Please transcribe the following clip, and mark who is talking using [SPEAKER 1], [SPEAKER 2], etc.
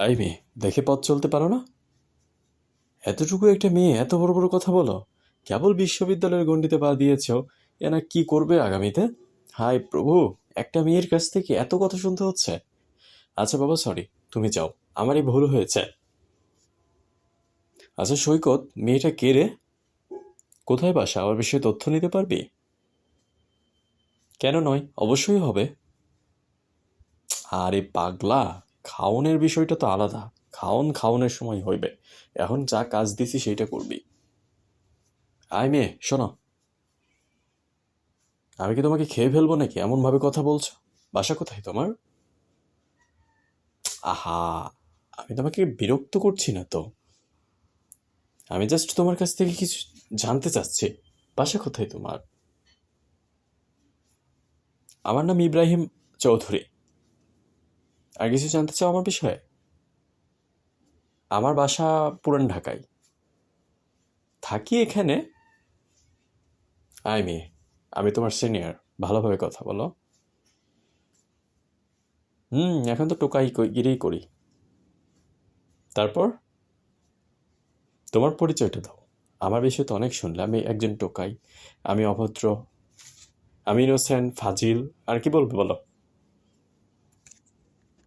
[SPEAKER 1] এই মেয়ে দেখে পথ চলতে পারো না? এতটুকু একটা মেয়ে এত বড় বড় কথা বলো? কেবল বিশ্ববিদ্যালয়ের গণ্ডিতে পা দিয়েছ এনা কি করবে আগামীতে? হায় প্রভু, একটা মেয়ের কাছ থেকে এত কথা শুনতে হচ্ছে। আচ্ছা বাবা সরি তুমি যাও, আমারই ভুল হয়েছে। আচ্ছা সৈকত, মেয়েটা কে রে? কোথায় বাসা? আমার বিষয়ে তথ্য নিতে পারবি? কেন নয়, অবশ্যই হবে। আরে পাগলা। খাওনের বিষয়টা তো আলাদা। খাওন খাওনের সময় হইবে। এখন যা কাজ দিছি সেইটা করবি। আয় মেয়ে, শোনো। আমি কি তোমাকে খেয়ে ফেলব নাকি? এমন ভাবে কথা বলছো? বাসা কোথায় তোমার? আহা, আমি তোমাকে বিরক্ত করছি না তো। আমি জাস্ট তোমার কাছ থেকে কিছু জানতে চাচ্ছি। বাসা কোথায় তোমার? আমার নাম ইব্রাহিম চৌধুরী। আর কিছু জানতে চাও আমার বিষয়ে? আমার বাসা পুরান ঢাকায়। থাকি এখানে। আই মেয়ে, আমি তোমার সিনিয়র, ভালোভাবে কথা বলো। হুম, এখন তো টোকাই কই- গিরেই করি। তারপর? তোমার পরিচয়টা দাও। আমার বিষয়ে তো অনেক শুনলে, আমি একজন টোকাই, আমি অভদ্র, আমি ইনোসেন্ট ফাজিল, আর কি বলব বলো?